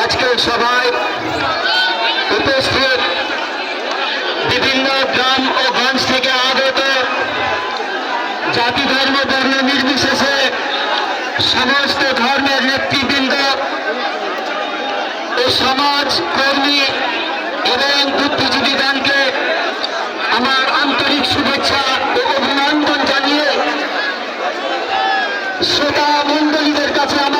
আজকের সভায় উপস্থিত বিভিন্ন গ্রাম ও গঞ্জ থেকে আগত জাতি ধর্ম বর্ণ নির্বিশেষে সমস্ত ধর্মের নেতৃবৃন্দ ও সমাজ কর্মী এবং বুদ্ধিজীবীগণকে আমার আন্তরিক শুভেচ্ছা ও অভিনন্দন জানিয়ে শ্রোতা মন্ডলীদের কাছে আমার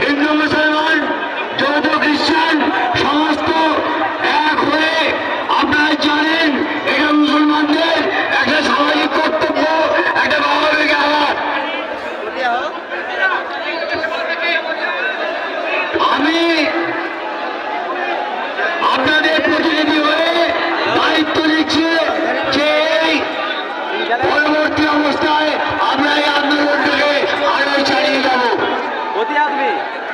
Hinduism. আসবি?